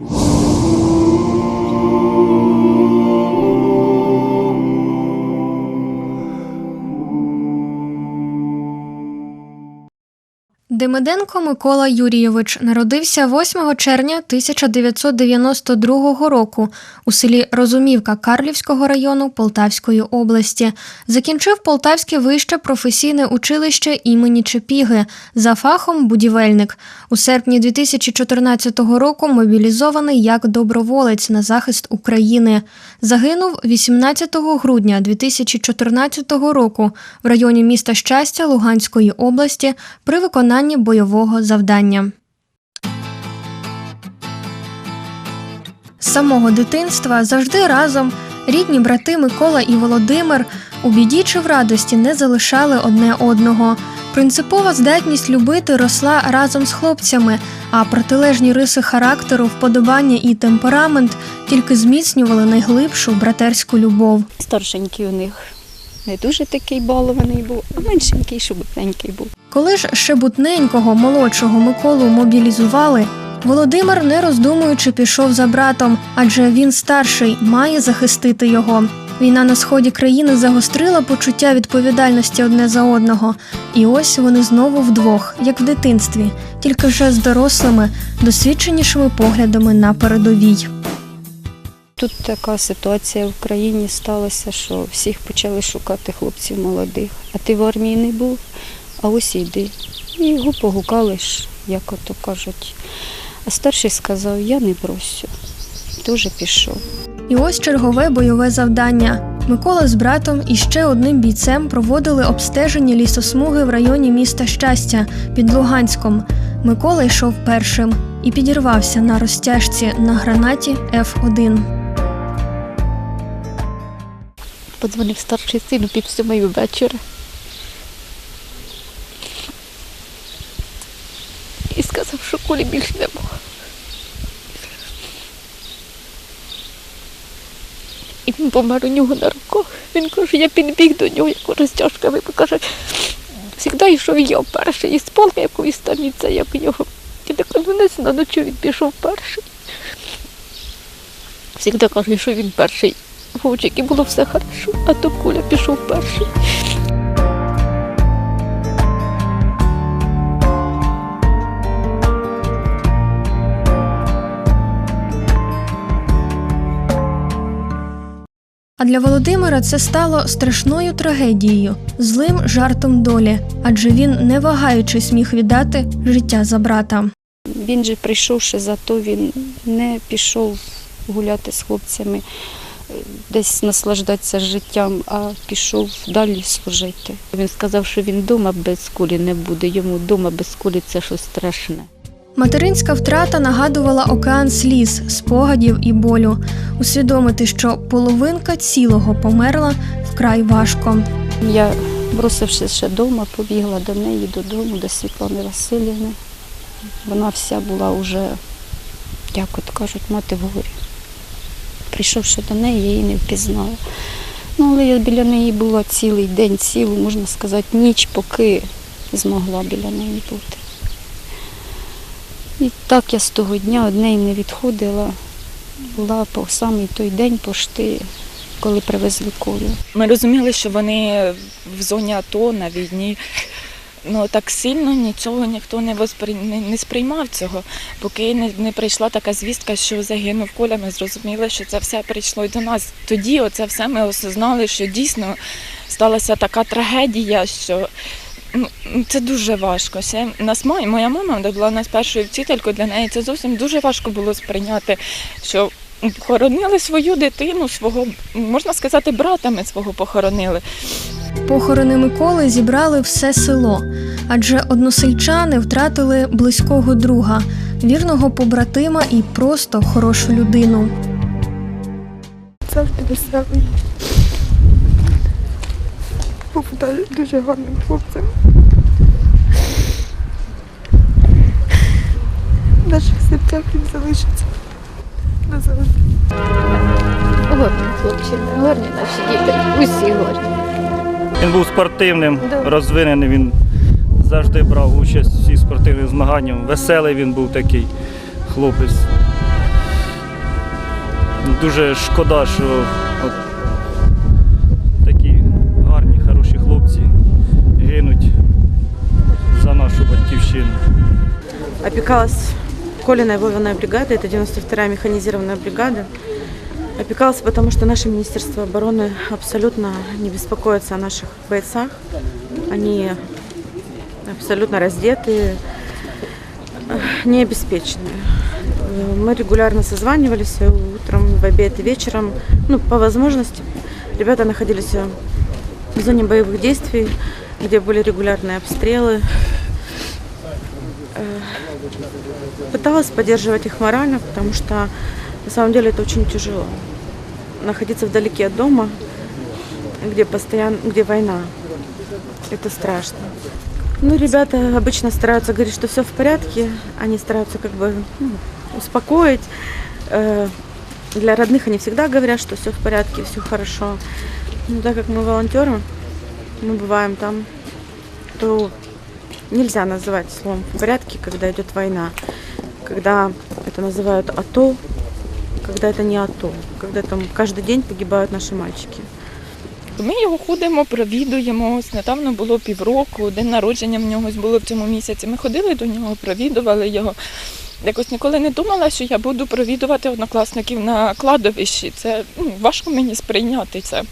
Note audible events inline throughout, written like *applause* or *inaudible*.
you *laughs* Демиденко Микола Юрійович народився 8 червня 1992 року у селі Розумівка Карлівського району Полтавської області. Закінчив Полтавське вище професійне училище імені Чепіги за фахом будівельник. У серпні 2014 року мобілізований як доброволець на захист України. Загинув 18 грудня 2014 року в районі міста Щастя Луганської області при виконанні бойового завдання. З самого дитинства завжди разом рідні брати Микола і Володимир у біді чи в радості не залишали одне одного. Принципова здатність любити росла разом з хлопцями, а протилежні риси характеру, вподобання і темперамент тільки зміцнювали найглибшу братерську любов. Старшенький у них не дуже такий балований був, а меншенький, шубутненький був. Коли ж ще бутненького молодшого Миколу мобілізували, Володимир, не роздумуючи, пішов за братом, адже він старший, має захистити його. Війна на сході країни загострила почуття відповідальності одне за одного. І ось вони знову вдвох, як в дитинстві, тільки вже з дорослими, досвідченішими поглядами на передовій. Тут така ситуація в країні сталася, що всіх почали шукати хлопців молодих. А ти в армії не був, а ось йди. І його погукали як ото кажуть. А старший сказав, я не бросю. Дуже пішов. І ось чергове бойове завдання. Микола з братом і ще одним бійцем проводили обстеження лісосмуги в районі міста Щастя під Луганськом. Микола йшов першим і підірвався на розтяжці на гранаті Ф1. Подзвонив старший син у пів сьомої вечора. І сказав, що кулі більш нема. І він помер у нього на руках. Він каже, я підбіг до нього, як розтяжка випив. Каже, завжди йшов я перший, і з полки якоїсь там і це, як його. І так ну не знаю, чого він пішов перший. Завжди каже, що він перший. Вовчик, і було все хорошо, а то куля пішов перший. А для Володимира це стало страшною трагедією, злим жартом долі, адже він, не вагаючись, міг віддати життя за брата. Він же прийшовши за то, він не пішов гуляти з хлопцями, десь наслаждатися життям, а пішов далі служити. Він сказав, що він вдома без кулі не буде. Йому вдома без кулі це щось страшне. Материнська втрата нагадувала океан сліз, спогадів і болю. Усвідомити, що половинка цілого померла вкрай важко. Я, бросивши ще вдома, побігла до неї додому, до Світлани Васильівни. Вона вся була вже, як от кажуть, мати в горі. Прийшовши до неї, я її не впізнала. Ну, але я біля неї була цілий день, цілу, можна сказати, ніч, поки змогла біля неї бути. І так я з того дня од неї не відходила. Була по самий той день пошти, коли привезли колю. Ми розуміли, що вони в зоні АТО на війні. Ну так сильно нічого ніхто не воспри... не, сприймав цього, поки не, не прийшла така звістка, що загинув Коля. Ми зрозуміли, що це все прийшло і до нас. Тоді оце все ми осознали, що дійсно сталася така трагедія, що ну, це дуже важко. Ще нас має, моя мама була нас першою вчителькою, для неї це зовсім дуже важко було сприйняти, що хоронили свою дитину, свого, можна сказати, брата ми свого похоронили. Похорони Миколи зібрали все село, адже односельчани втратили близького друга, вірного побратима і просто хорошу людину. завжди веселий. Був дуже гарним хлопцем. В наших серцях він залишиться назавжди. Гарні хлопці, гарні наші діти, усі гарні. Він був спортивним, розвинений. Він завжди брав участь у всіх спортивних змаганнях. Веселий він був такий хлопець. дуже шкода, що от такі гарні, хороші хлопці гинуть за нашу батьківщину. Опекалась Колиной Вовиной бригадой, это 92-я механизированная бригада. Опекалась, потому что наше Министерство обороны абсолютно не беспокоится о наших бойцах. Они абсолютно раздетые, э, не обеспеченные. Э, Мы регулярно созванивались э, утром, в обед и вечером. Ну, по возможности. Ребята находились в зоне боевых действий, где были регулярные обстрелы. Пыталась поддерживать их морально, потому что на самом деле это очень тяжело. Находиться вдалеке от дома, где постоянно, где война. Это страшно. Ну, ребята обычно стараются говорить, что все в порядке. Они стараются как бы ну, успокоить. Э, Для родных они всегда говорят, что все в порядке, все хорошо. Но так как мы волонтеры, мы бываем там, то нельзя называть словом в порядке, когда идет война. Когда это называют АТО, когда это не АТО, когда там каждый день погибают наши мальчики. Ми його ходимо, провідуємо. Недавно було півроку, день народження в нього було в цьому місяці. Ми ходили до нього, провідували його. Якось ніколи не думала, що я буду провідувати однокласників на кладовищі. Це ну, важко мені сприйняти це.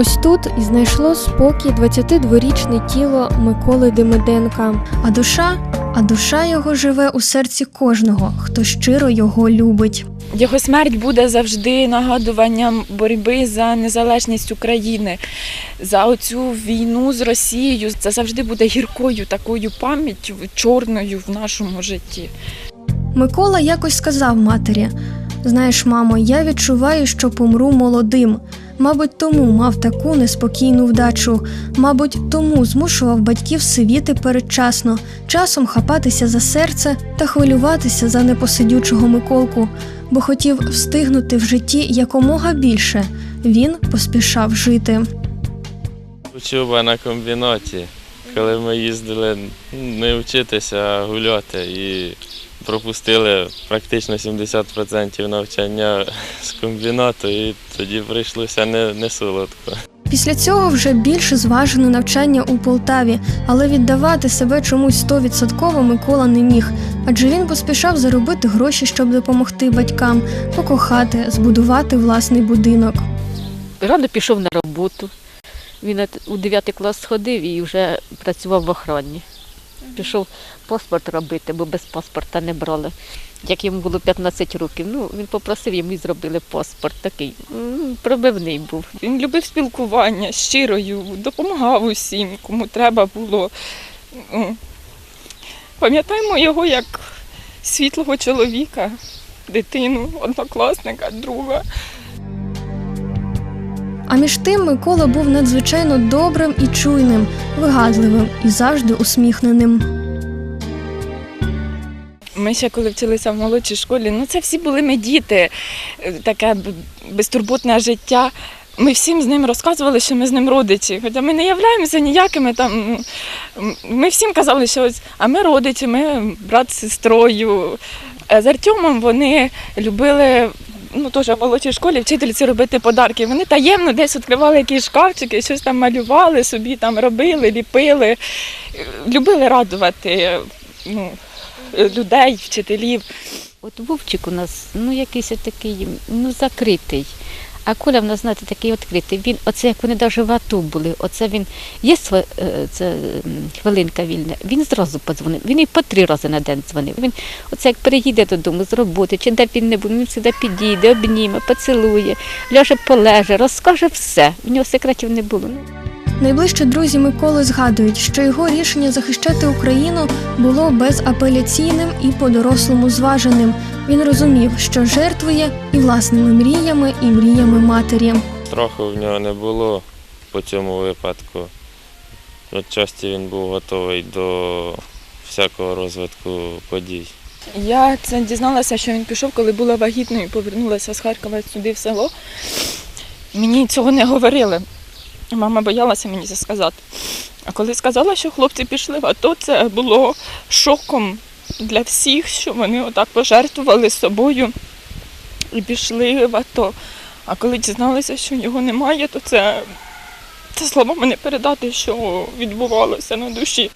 Ось тут і знайшло спокій 22-річне тіло Миколи Демиденка. А душа, а душа його живе у серці кожного, хто щиро його любить. Його смерть буде завжди нагадуванням боротьби за незалежність України, за оцю війну з Росією. Це завжди буде гіркою такою пам'яттю, чорною в нашому житті. Микола якось сказав матері: Знаєш, мамо, я відчуваю, що помру молодим. Мабуть, тому мав таку неспокійну вдачу. Мабуть, тому змушував батьків сивіти передчасно, часом хапатися за серце та хвилюватися за непосидючого Миколку, бо хотів встигнути в житті якомога більше. Він поспішав жити. Учоба на комбінаті, коли ми їздили не вчитися, а гуляти і пропустили практично 70% навчання з комбінату, і тоді прийшлося не, не солодко. Після цього вже більш зважене навчання у Полтаві, але віддавати себе чомусь стовідсотково Микола не міг, адже він поспішав заробити гроші, щоб допомогти батькам, покохати, збудувати власний будинок. Рано пішов на роботу. Він у 9 клас сходив і вже працював в охороні. Пішов паспорт робити, бо без паспорта не брали. Як йому було 15 років, ну він попросив, йому і зробили паспорт такий. Пробивний був. Він любив спілкування щирою, допомагав усім, кому треба було. Ну, Пам'ятаємо його як світлого чоловіка, дитину, однокласника, друга. А між тим Микола був надзвичайно добрим і чуйним, вигадливим і завжди усміхненим. Ми ще коли вчилися в молодшій школі, ну це всі були ми діти, е, таке безтурботне життя. Ми всім з ним розказували, що ми з ним родичі. Хоча ми не являємося ніякими там. Ми всім казали, що ось, а ми родичі, ми брат з сестрою. Е, З Артемом вони любили. Ну, теж в молодшій школі вчительці робити подарки. Вони таємно десь відкривали якісь шкафчики, щось там малювали собі, там робили, ліпили. Любили радувати ну, людей, вчителів. От Вовчик у нас ну якийсь такий ну закритий. А куля в нас, знаєте, такий відкритий. Він, оце як вони навіть в АТУ були, оце він є е, це, хвилинка вільна, він зразу подзвонив. Він і по три рази на день дзвонив. Він оце як приїде додому з роботи, чи де він не буде, він завжди підійде, обніме, поцілує, ляже полеже, розкаже все. В нього секретів не було. Найближчі друзі Миколи згадують, що його рішення захищати Україну було безапеляційним і по-дорослому зваженим. Він розумів, що жертвує і власними мріями, і мріями матері. Страху в нього не було по цьому випадку. Отчасті він був готовий до всякого розвитку подій. Я це дізналася, що він пішов, коли була вагітною, повернулася з Харкова сюди в село. Мені цього не говорили. Мама боялася мені це сказати. А коли сказала, що хлопці пішли в АТО, це було шоком для всіх, що вони отак пожертвували собою і пішли в АТО. А коли дізналися, що його немає, то це, це словами не передати, що відбувалося на душі.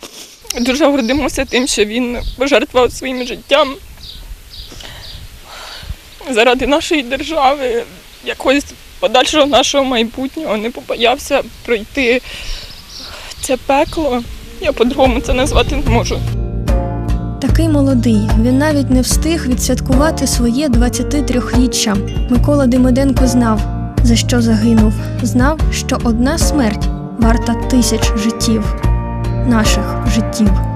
Дуже гордимося тим, що він пожертвував своїм життям заради нашої держави, якогось подальшого нашого майбутнього, не побоявся пройти це пекло. Я по-другому це назвати не можу. Такий молодий, він навіть не встиг відсвяткувати своє 23-річчя. Микола Демиденко знав, за що загинув. Знав, що одна смерть варта тисяч життів, наших життів.